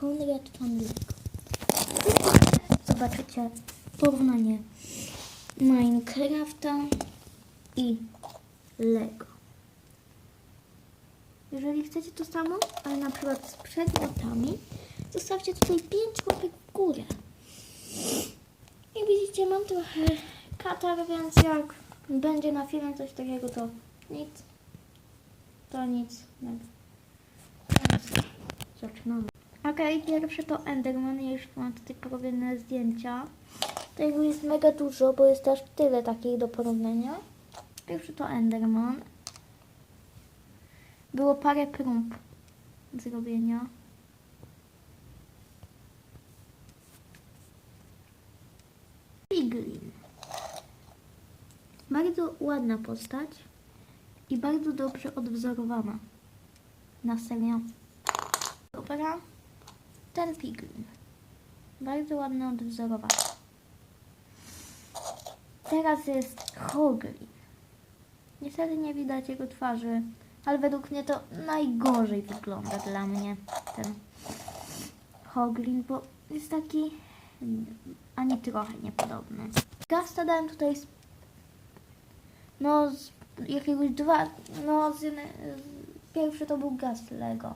Konrad van Lego. Zobaczycie porównanie Minecrafta i Lego. Jeżeli chcecie to samo, ale na przykład z przedmiotami, zostawcie tutaj 5 łapek w górę. I widzicie, mam trochę katar, więc jak będzie na filmie coś takiego, to nic. To nic. Więc zaczynamy. Okej, pierwsze to Enderman. Ja już mam tutaj porobione zdjęcia. Tego jest mega dużo, bo jest aż tyle takich do porównania. Pierwszy to Enderman. Było parę prób zrobienia. Piglin. Bardzo ładna postać i bardzo dobrze odwzorowana. Na serio. Dobra. Ten piglin. Bardzo ładny odwzorowany. Teraz jest Hoglin. Niestety nie widać jego twarzy, ale według mnie to najgorzej wygląda dla mnie ten Hoglin, bo jest taki ani trochę niepodobny. Gasta dałem tutaj z, no z jakiegoś dwa, no z, z, pierwszy to był Gast Lego.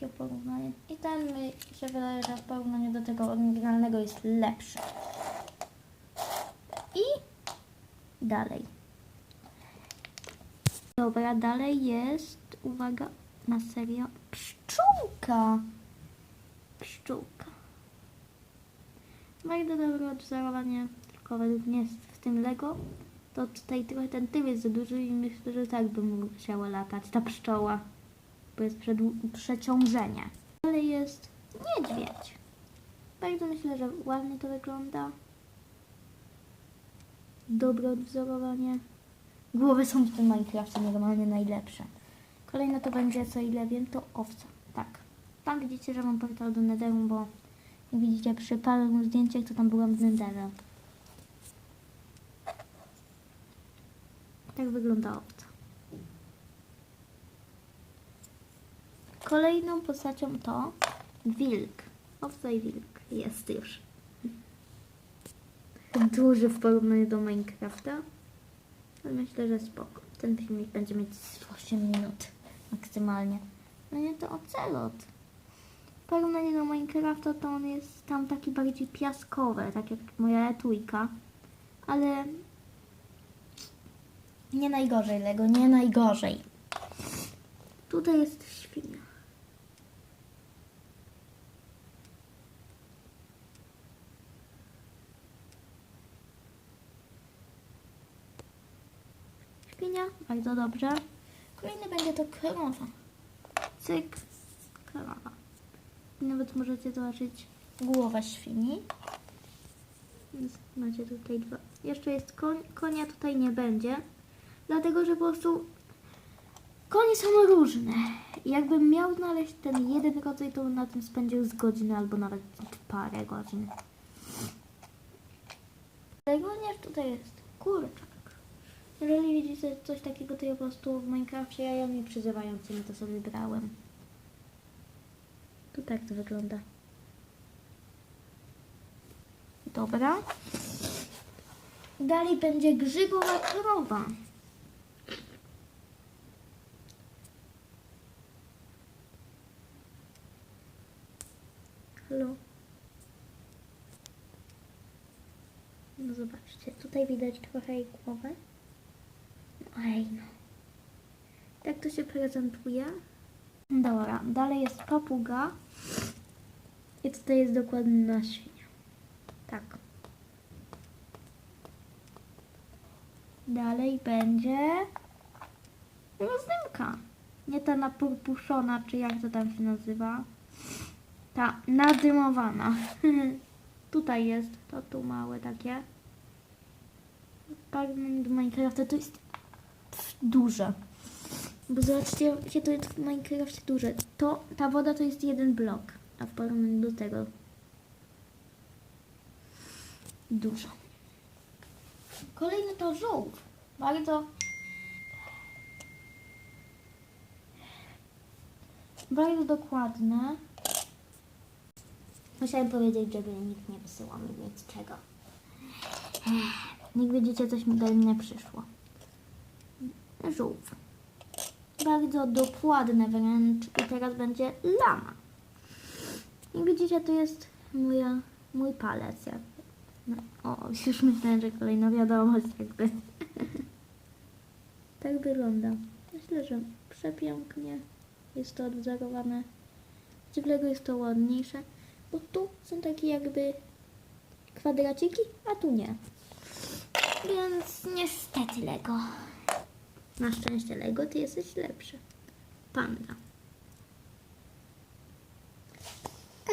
Takie porównanie. I ten mi się wydaje, że w porównaniu do tego oryginalnego jest lepszy. I dalej. Dobra, dalej jest, uwaga, na serio, pszczółka. Pszczółka. Bardzo dobre odwzorowanie, tylko według mnie w tym Lego, to tutaj trochę ten tył jest za duży i myślę, że tak by musiała latać ta pszczoła, bo jest przeciążenie. Ale jest niedźwiedź. Bardzo myślę, że ładnie to wygląda. Dobre odwzorowanie. Głowy są w tym Minecrafcie normalnie najlepsze. Kolejne to będzie, co ile wiem, to owca. Tak. Tam widzicie, że mam portal do Netheru, bo jak widzicie przy paru zdjęciach, to tam byłam w Netherze. Tak wygląda owca. Kolejną postacią to wilk. Owca i wilk. Jest już. Duży w porównaniu do Minecrafta. Ale myślę, że spoko. Ten filmik będzie mieć z 8 minut maksymalnie. No nie to ocelot. W porównaniu do Minecrafta to on jest tam taki bardziej piaskowy, tak jak moja etujka. Ale nie najgorzej Lego, nie najgorzej. Tutaj jest świnia. Świnia, bardzo dobrze. Kolejny będzie to krowa. Cyk, krowa. Nawet możecie zobaczyć głowę świni. Macie tutaj dwa. Jeszcze jest koń. Konia tutaj nie będzie. Dlatego, że po prostu konie są różne. I Jakbym miał znaleźć ten jeden rodzaj, to na tym spędził z godziny albo nawet parę godzin. Również tutaj jest kurczak. Jeżeli widzicie coś takiego, to ja po prostu w Minecrafcie jajami przyzywającymi to sobie brałem. Tu tak to wygląda. Dobra. Dalej będzie grzybowa krowa. Halo? No zobaczcie, tutaj widać trochę jej głowę. No ej no. Tak to się prezentuje. Dobra, dalej jest papuga. I tutaj jest dokładna świnia. Tak. Dalej będzie rozdymka. Nie ta napurpuszona, czy jak to tam się nazywa. Ta nadymowana. Tutaj jest to tu małe takie. Do Minecrafta to jest duże. Bo zobaczcie, jakie to jest w Minecrafcie duże. To, ta woda to jest jeden blok, a w porównaniu do tego dużo. Kolejny to żółw. Bardzo Bardzo dokładne. Musiałem powiedzieć, żeby nikt nie wysyłał mi nic czego. Ech, Jak widzicie, coś mi do mnie przyszło. Żółw. Bardzo dokładne wręcz. I teraz będzie lama. Jak widzicie, tu jest moja, mój palec. No, o, już myślałem, że kolejna wiadomość jakby. tak wygląda. Myślę, że przepięknie jest to odwzorowane. Z Lego jest to ładniejsze, bo tu są takie jakby kwadraciki, a tu nie. Więc niestety Lego. Na szczęście Lego, ty jesteś lepszy. Panda.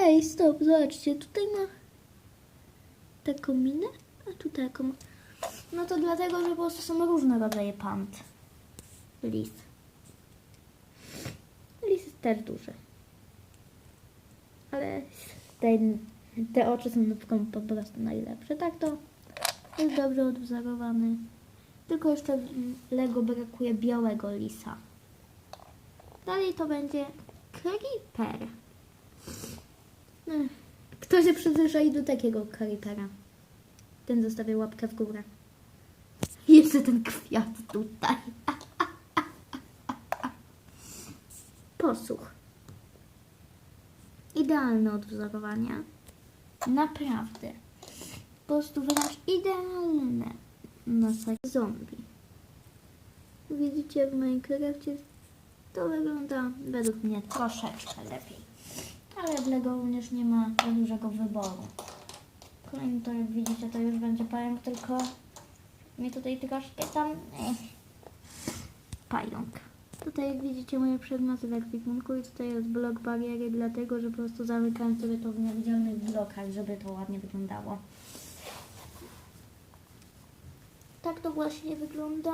Ej, stop, zobaczcie, tutaj ma taką minę, a tu taką. No to dlatego, że po prostu są różne rodzaje pand. Lis. Lis jest też duży. Ale ten, te oczy są po po prostu najlepsze. Tak to jest dobrze odwzorowany. Tylko jeszcze Lego brakuje białego lisa. Dalej to będzie creeper. Kto się przyzwyczai do takiego creepera? Ten zostawia łapkę w górę. Jeszcze ten kwiat tutaj. Posłuch. Idealne odwzorowanie. Naprawdę. Po prostu wręcz idealne. Na tak zombie. Widzicie w Minecrafcie to wygląda według mnie troszeczkę lepiej. Ale w Lego również nie ma za dużego wyboru. Kolejny to jak widzicie to już będzie pająk, tylko mi tutaj troszkę tam... Ech. Pająk. Tutaj jak widzicie moje przedmioty w ekwipunku i tutaj jest blok bariery, dlatego że po prostu zamykam sobie to w niewidzialnych blokach, żeby to ładnie wyglądało. Tak to właśnie wygląda.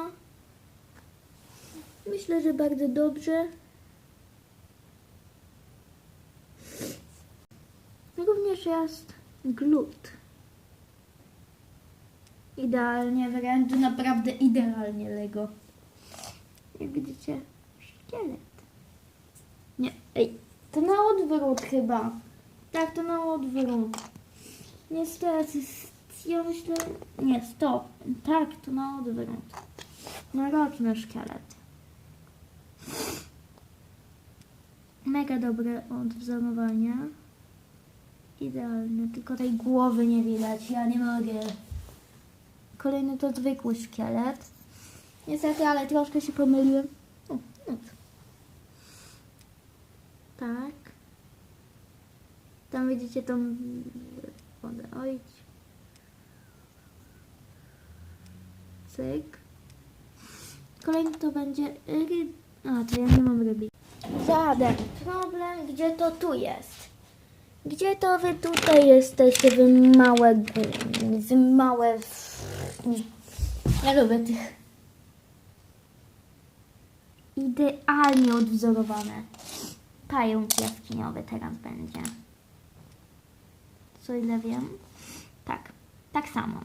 Myślę, że bardzo dobrze. Również jest glut. Idealnie, wręcz naprawdę idealnie Lego. Jak widzicie, szkielet. Nie, ej, to na odwrót chyba. Tak, to na odwrót. Niestety, ja myślę... Nie, stop. Tak, to na odwrót. Mroczny szkielet. Mega dobre odwzorowanie. Idealne, tylko tej głowy nie widać. Ja nie mogę. Kolejny to zwykły szkielet. Niestety, ale troszkę się pomyliłem. O, no. Tak. Tam widzicie tą wodę. Oj. Cyk. Kolejny to będzie ry... A, to ja nie mam ryby. Żaden problem, gdzie to tu jest? Gdzie to wy tutaj jesteście, wy małe, wy małe... Ja lubię tych. Idealnie odwzorowane. Pająk jaskiniowy teraz będzie. Co ile wiem? Tak, tak samo.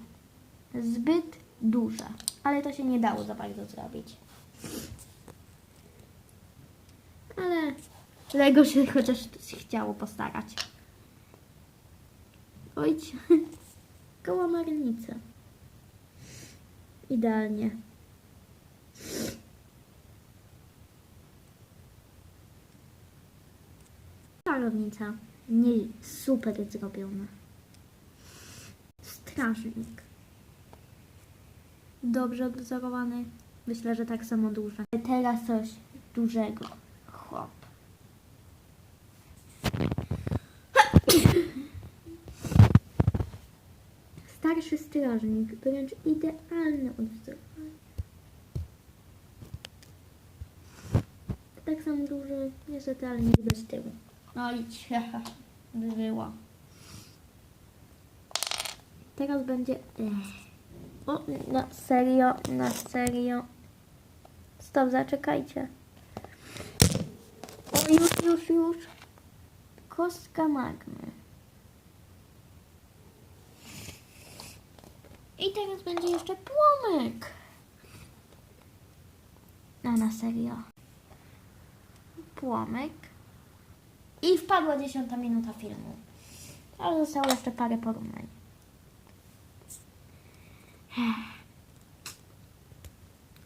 Zbyt duże, ale to się nie dało za bardzo zrobić. Ale Lego się chociaż chciało postarać. Oj, kołamarnica. Idealnie. Czarownica. Nie, super zrobiona. Strażnik. Dobrze odwzorowany. Myślę, że tak samo duże. Teraz coś dużego. Chłop. Starszy strażnik. Wręcz idealne odwzorowanie. Tak samo duży, niestety, ale nie widać tyłu. No i ciecha była. Teraz będzie... O, na serio, na serio. Stop, zaczekajcie. O, już, już, już. Kostka magmy. I teraz będzie jeszcze płomyk. A na serio. Płomyk. Spadła dziesiąta minuta filmu. Ale zostało jeszcze parę porównań.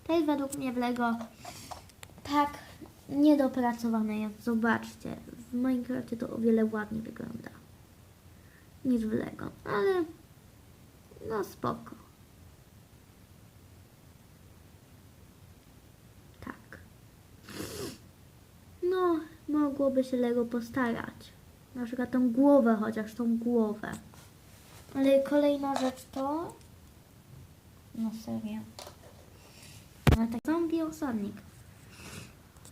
To jest według mnie w Lego tak niedopracowane jest. Zobaczcie, w Minecrafcie to o wiele ładniej wygląda niż w Lego, ale no spoko. Tak. No, mogłoby się Lego postarać. Na przykład tą głowę, chociaż tą głowę. Ale kolejna rzecz to... No serio. Ale tak zombie osadnik.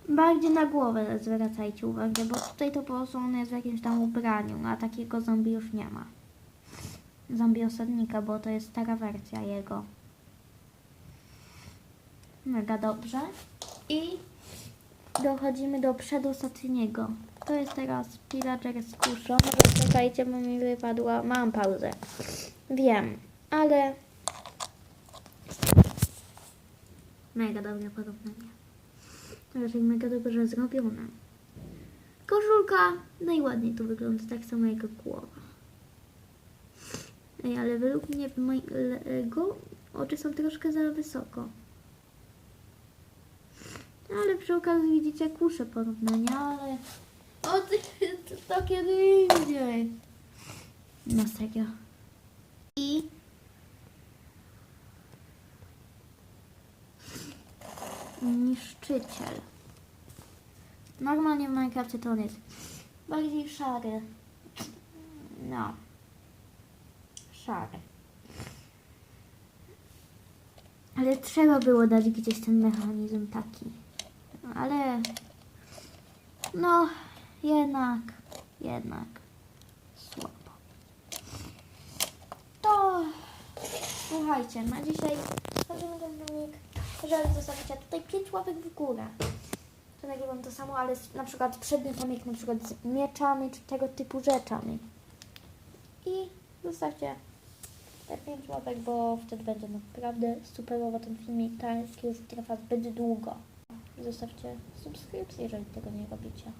Bardziej na głowę zwracajcie uwagę, bo tutaj to po prostu on jest w jakimś tam ubraniu, a takiego zombie już nie ma. Zombie osadnika, bo to jest stara wersja jego. Mega dobrze. I dochodzimy do przedostatniego. To jest teraz pillager z kuszą. Czekajcie, bo mi wypadła. Mam pauzę. Wiem, ale mega dobre porównanie. Raczej mega dobrze zrobione. Koszulka najładniej tu wygląda, tak samo jak głowa. Ej, ale według mnie mojego oczy są troszkę za wysoko. Ale przy okazji widzicie kusze porównania, ale... O, ty, to, kiedy indziej. No serio. I... Niszczyciel. Normalnie w Minecrafcie to on jest bardziej szary. No. Szary. Ale trzeba było dać gdzieś ten mechanizm taki. Ale no, jednak, jednak słabo. To słuchajcie, na dzisiaj zrobimy ten filmik. Jeżeli zostawicie tutaj 5 łapek w górę, to nagrywam to samo, ale z, na przykład przedni filmik na przykład z mieczami czy tego typu rzeczami. I zostawcie te 5 łapek, bo wtedy będzie naprawdę superowo ten filmik, tak już trwa zbyt długo. Zostawcie subskrypcję, jeżeli tego nie robicie.